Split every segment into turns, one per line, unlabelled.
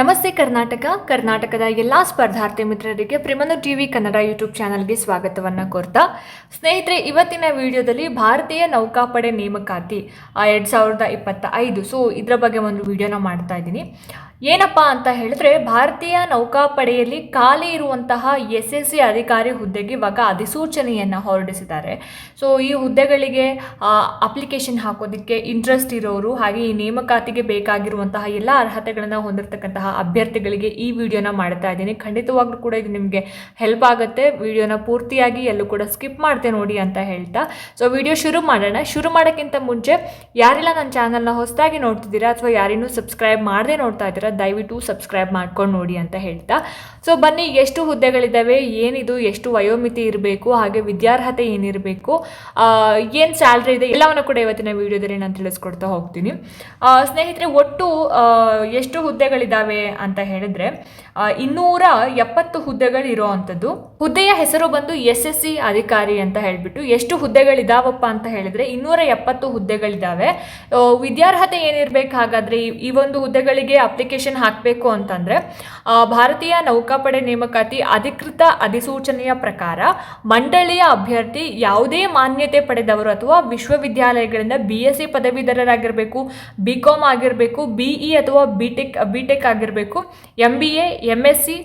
ನಮಸ್ತೆ ಕರ್ನಾಟಕ. ಕರ್ನಾಟಕದ ಎಲ್ಲ ಸ್ಪರ್ಧಾರ್ಥಿ ಮಿತ್ರರಿಗೆ ಪ್ರಿಮನು ಟಿವಿ ಕನ್ನಡ ಯೂಟ್ಯೂಬ್ ಚಾನಲ್ಗೆ ಸ್ವಾಗತವನ್ನು ಕೋರ್ತಾ. ಸ್ನೇಹಿತರೆ, ಇವತ್ತಿನ ವಿಡಿಯೋದಲ್ಲಿ ಭಾರತೀಯ ನೌಕಾಪಡೆ ನೇಮಕಾತಿ ಎರಡು ಸಾವಿರದ ಇಪ್ಪತ್ತ ಐದು ಸೊ ಇದರ ಬಗ್ಗೆ ಒಂದು ವಿಡಿಯೋನ ಮಾಡ್ತಾ ಇದ್ದೀನಿ. ಏನಪ್ಪ ಅಂತ ಹೇಳಿದ್ರೆ ಭಾರತೀಯ ನೌಕಾಪಡೆಯಲ್ಲಿ ಖಾಲಿ ಇರುವಂತಹ ಎಸ್ ಎಸ್ ಸಿ ಅಧಿಕಾರಿ ಹುದ್ದೆಗೆ ಇವಾಗ ಅಧಿಸೂಚನೆಯನ್ನು ಹೊರಡಿಸಿದ್ದಾರೆ. ಸೊ ಈ ಹುದ್ದೆಗಳಿಗೆ ಅಪ್ಲಿಕೇಶನ್ ಹಾಕೋದಕ್ಕೆ ಇಂಟ್ರೆಸ್ಟ್ ಇರೋರು, ಹಾಗೆ ಈ ನೇಮಕಾತಿಗೆ ಬೇಕಾಗಿರುವಂತಹ ಎಲ್ಲ ಅರ್ಹತೆಗಳನ್ನು ಹೊಂದಿರತಕ್ಕಂತಹ ಅಭ್ಯರ್ಥಿಗಳಿಗೆ ಈ ವಿಡಿಯೋನ ಮಾಡ್ತಾ ಇದ್ದೀನಿ. ಖಂಡಿತವಾಗ್ಲೂ ಕೂಡ ಇದು ನಿಮಗೆ ಹೆಲ್ಪ್ ಆಗುತ್ತೆ. ವಿಡಿಯೋನ ಪೂರ್ತಿಯಾಗಿ ಎಲ್ಲೂ ಕೂಡ ಸ್ಕಿಪ್ ಮಾಡ್ತೆ ನೋಡಿ ಅಂತ ಹೇಳ್ತಾ. ಸೊ ವಿಡಿಯೋ ಶುರು ಮಾಡೋಣ. ಶುರು ಮಾಡೋಕ್ಕಿಂತ ಮುಂಚೆ, ಯಾರೆಲ್ಲ ನನ್ನ ಚಾನಲ್ನ ಹೊಸದಾಗಿ ನೋಡ್ತಿದ್ದೀರಾ ಅಥವಾ ಯಾರಿನ್ನೂ ಸಬ್ಸ್ಕ್ರೈಬ್ ಮಾಡದೆ ನೋಡ್ತಾ ಇದ್ದೀರಾ ದಯವಿಟ್ಟು ಸಬ್ಸ್ಕ್ರೈಬ್ ಮಾಡ್ಕೊಂಡು ನೋಡಿ ಅಂತ ಹೇಳ್ತಾ. ಸೊ ಬನ್ನಿ, ಎಷ್ಟು ಹುದ್ದೆಗಳಿದ್ದಾವೆ ಏನಿದು, ಎಷ್ಟು ವಯೋಮಿತಿ ಇರಬೇಕು, ಹಾಗೆ ವಿದ್ಯಾರ್ಹತೆ ಏನಿರಬೇಕು ಏನು ಸ್ಯಾಲ್ರಿ ಇದೆ, ಎಲ್ಲವನ್ನು ಕೂಡ ಇವತ್ತಿನ ವಿಡಿಯೋದಲ್ಲಿ ನಾನು ತಿಳಿಸ್ಕೊಡ್ತಾ ಹೋಗ್ತೀನಿ. ಸ್ನೇಹಿತರೆ, ಒಟ್ಟು ಎಷ್ಟು ಹುದ್ದೆಗಳಿದ್ದಾವೆ ಅಂತ ಹೇಳಿದ್ರೆ ಇನ್ನೂರ ಎಪ್ಪತ್ತು ಹುದ್ದೆಗಳು ಇರೋ ಹುದ್ದೆಯ ಹೆಸರು ಬಂದು ಎಸ್ ಎಸ್ ಸಿ ಅಧಿಕಾರಿ ಅಂತ ಹೇಳ್ಬಿಟ್ಟು ಎಷ್ಟು ಹುದ್ದೆಗಳಿದಾವಪ್ಪ ಅಂತ ಹೇಳಿದ್ರೆ, ಇನ್ನೂರ ಎಪ್ಪತ್ತು ಹುದ್ದೆಗಳಿದ್ದಾವೆ ವಿದ್ಯಾರ್ಹತೆ ಏನಿರಬೇಕು, ಹಾಗಾದ್ರೆ ಈ ಒಂದು ಹುದ್ದೆಗಳಿಗೆ ಅಪ್ಲಿಕೇಶನ್ ಹಾಕಬೇಕು ಅಂತಂದ್ರೆ ಭಾರತೀಯ ನೌಕಾಪಡೆ ನೇಮಕಾತಿ ಅಧಿಕೃತ ಅಧಿಸೂಚನೆಯ ಪ್ರಕಾರ ಮಂಡಳಿಯ ಅಭ್ಯರ್ಥಿ ಯಾವುದೇ ಮಾನ್ಯತೆ ಪಡೆದವರು ಅಥವಾ ವಿಶ್ವವಿದ್ಯಾಲಯಗಳಿಂದ ಬಿ ಎಸ್ ಸಿ ಪದವೀಧರರಾಗಿರಬೇಕು ಬಿ ಕಾಮ್ ಆಗಿರಬೇಕು ಬಿ ಇ ಅಥವಾ ಬಿ ಟೆಕ್ ಬಿ ಟೆಕ್ ಆಗಿರಬೇಕು M B A M S C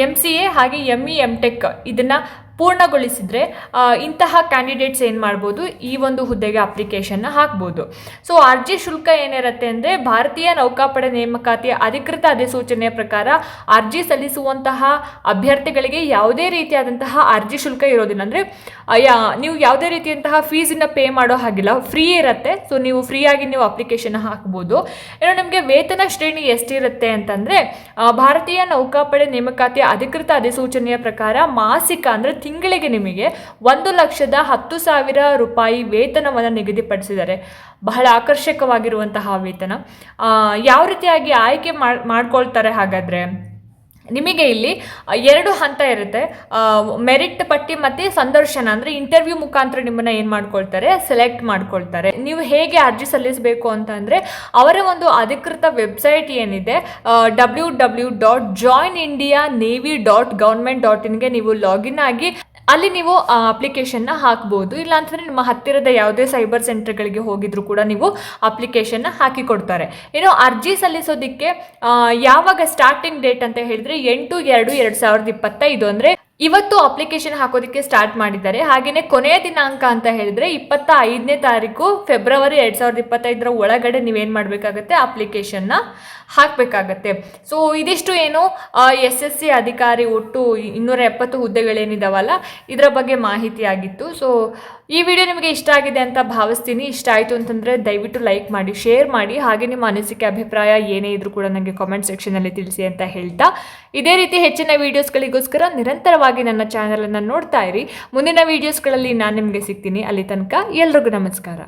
M C A ಹಾಗೆ ಎಂ ಇ ಎಂ ಟೆಕ್ ಇದನ್ನು ಪೂರ್ಣಗೊಳಿಸಿದರೆ ಇಂತಹ ಕ್ಯಾಂಡಿಡೇಟ್ಸ್ ಏನು ಮಾಡ್ಬೋದು? ಈ ಒಂದು ಹುದ್ದೆಗೆ ಅಪ್ಲಿಕೇಶನ್ನ ಹಾಕ್ಬೋದು. ಸೊ ಅರ್ಜಿ ಶುಲ್ಕ ಏನಿರುತ್ತೆ ಅಂದರೆ, ಭಾರತೀಯ ನೌಕಾಪಡೆ ನೇಮಕಾತಿಯ ಅಧಿಕೃತ ಅಧಿಸೂಚನೆಯ ಪ್ರಕಾರ ಅರ್ಜಿ ಸಲ್ಲಿಸುವಂತಹ ಅಭ್ಯರ್ಥಿಗಳಿಗೆ ಯಾವುದೇ ರೀತಿಯಾದಂತಹ ಅರ್ಜಿ ಶುಲ್ಕ ಇರೋದಿಲ್ಲ. ಅಂದರೆ ನೀವು ಯಾವುದೇ ರೀತಿಯಂತಹ ಫೀಸನ್ನು ಪೇ ಮಾಡೋ ಹಾಗಿಲ್ಲ. ಫ್ರೀ ಇರುತ್ತೆ. ಸೊ ನೀವು ಫ್ರೀಯಾಗಿ ನೀವು ಅಪ್ಲಿಕೇಶನ್ ಹಾಕ್ಬೋದು. ಇನ್ನು ನಿಮಗೆ ವೇತನ ಶ್ರೇಣಿ ಎಷ್ಟಿರುತ್ತೆ ಅಂತಂದರೆ ಭಾರತೀಯ ನೌಕಾಪಡೆ ನೇಮಕಾತಿಯ ಅಧಿಕೃತ ಅಧಿಸೂಚನೆಯ ಪ್ರಕಾರ ಮಾಸಿಕ ಅಂದರೆ ತಿಂಗಳಿಗೆ ನಿಮಗೆ ಒಂದು ಲಕ್ಷದ ಹತ್ತು ಸಾವಿರ ರೂಪಾಯಿ ವೇತನವನ್ನು ನಿಗದಿಪಡಿಸಿದ್ದಾರೆ. ಬಹಳ ಆಕರ್ಷಕವಾಗಿರುವಂತಹ ವೇತನ. ಯಾವ ರೀತಿಯಾಗಿ ಆಯ್ಕೆ ಮಾಡ್, ಮಾಡ್ಕೊಳ್ತಾರೆ ಹಾಗಾದರೆ? ನಿಮಗೆ ಇಲ್ಲಿ ಎರಡು ಹಂತ ಇರುತ್ತೆ. ಮೆರಿಟ್ ಪಟ್ಟಿ ಮತ್ತು ಸಂದರ್ಶನ, ಅಂದರೆ ಇಂಟರ್ವ್ಯೂ ಮುಖಾಂತರ ನಿಮ್ಮನ್ನ ಏನು ಮಾಡ್ಕೊಳ್ತಾರೆ? ಸೆಲೆಕ್ಟ್ ಮಾಡ್ಕೊಳ್ತಾರೆ. ನೀವು ಹೇಗೆ ಅರ್ಜಿ ಸಲ್ಲಿಸಬೇಕು ಅಂತಂದರೆ ಅವರ ಒಂದು ಅಧಿಕೃತ ವೆಬ್ಸೈಟ್ ಏನಿದೆ W W dot join India navy dot government dot ಇನ್ಗೆ ನೀವು ಲಾಗಿನ್ ಆಗಿ ಅಲ್ಲಿ ನೀವು ಅಪ್ಲಿಕೇಶನ್ನ ಹಾಕ್ಬೋದು ಇಲ್ಲಾಂತಂದರೆ ನಿಮ್ಮ ಹತ್ತಿರದ ಯಾವುದೇ ಸೈಬರ್ ಸೆಂಟರ್ಗಳಿಗೆ ಹೋಗಿದ್ರು ಕೂಡ ನೀವು ಅಪ್ಲಿಕೇಶನ್ನ ಹಾಕಿ ಕೊಡ್ತಾರೆ ಇನ್ನು ಅರ್ಜಿ ಸಲ್ಲಿಸೋದಕ್ಕೆ ಯಾವಾಗ ಸ್ಟಾರ್ಟಿಂಗ್ ಡೇಟ್ ಅಂತ ಹೇಳಿದ್ರೆ ಎಂಟು, ಎರಡು ಎರಡು ಸಾವಿರದ ಇಪ್ಪತ್ತೈದು ಅಂದ್ರೆ ಇವತ್ತು ಅಪ್ಲಿಕೇಶನ್ ಹಾಕೋದಕ್ಕೆ ಸ್ಟಾರ್ಟ್ ಮಾಡಿದ್ದಾರೆ. ಹಾಗೆಯೇ ಕೊನೆಯ ದಿನಾಂಕ ಅಂತ ಹೇಳಿದ್ರೆ ಇಪ್ಪತ್ತ ಐದನೇ ತಾರೀಕು ಫೆಬ್ರವರಿ ಎರಡ್ ಸಾವಿರದ ಇಪ್ಪತ್ತೈದರ ಒಳಗಡೆ ನೀವೇನು ಮಾಡಬೇಕಾಗತ್ತೆ ಅಪ್ಲಿಕೇಶನ್ನ ಹಾಕಬೇಕಾಗತ್ತೆ. ಸೊ ಇದಿಷ್ಟು ಏನು ಎಸ್ ಎಸ್ ಸಿ ಅಧಿಕಾರಿ ಒಟ್ಟು ಇನ್ನೂರ ಎಪ್ಪತ್ತು ಹುದ್ದೆಗಳೇನಿದಾವಲ್ಲ, ಇದರ ಬಗ್ಗೆ ಮಾಹಿತಿ ಆಗಿತ್ತು. ಸೊ ಈ ವಿಡಿಯೋ ನಿಮಗೆ ಇಷ್ಟ ಆಗಿದೆ ಅಂತ ಭಾವಿಸ್ತೀನಿ. ಇಷ್ಟ ಆಯಿತು ಅಂತಂದರೆ ದಯವಿಟ್ಟು ಲೈಕ್ ಮಾಡಿ, ಶೇರ್ ಮಾಡಿ. ಹಾಗೆ ನಿಮ್ಮ ಅನಿಸಿಕೆ, ಅಭಿಪ್ರಾಯ ಏನೇ ಇದ್ರೂ ಕೂಡ ನನಗೆ ಕಾಮೆಂಟ್ ಸೆಕ್ಷನಲ್ಲಿ ತಿಳಿಸಿ ಅಂತ ಹೇಳ್ತಾ. ಇದೇ ರೀತಿ ಹೆಚ್ಚಿನ ವೀಡಿಯೋಸ್ಗಳಿಗೋಸ್ಕರ ನಿರಂತರವಾಗಿ ನನ್ನ ಚಾನಲನ್ನು ನೋಡ್ತಾ ಇರಿ. ಮುಂದಿನ ವೀಡಿಯೋಸ್ಗಳಲ್ಲಿ ನಾನು ನಿಮಗೆ ಸಿಗ್ತೀನಿ. ಅಲ್ಲಿ ತನಕ ಎಲ್ರಿಗೂ ನಮಸ್ಕಾರ.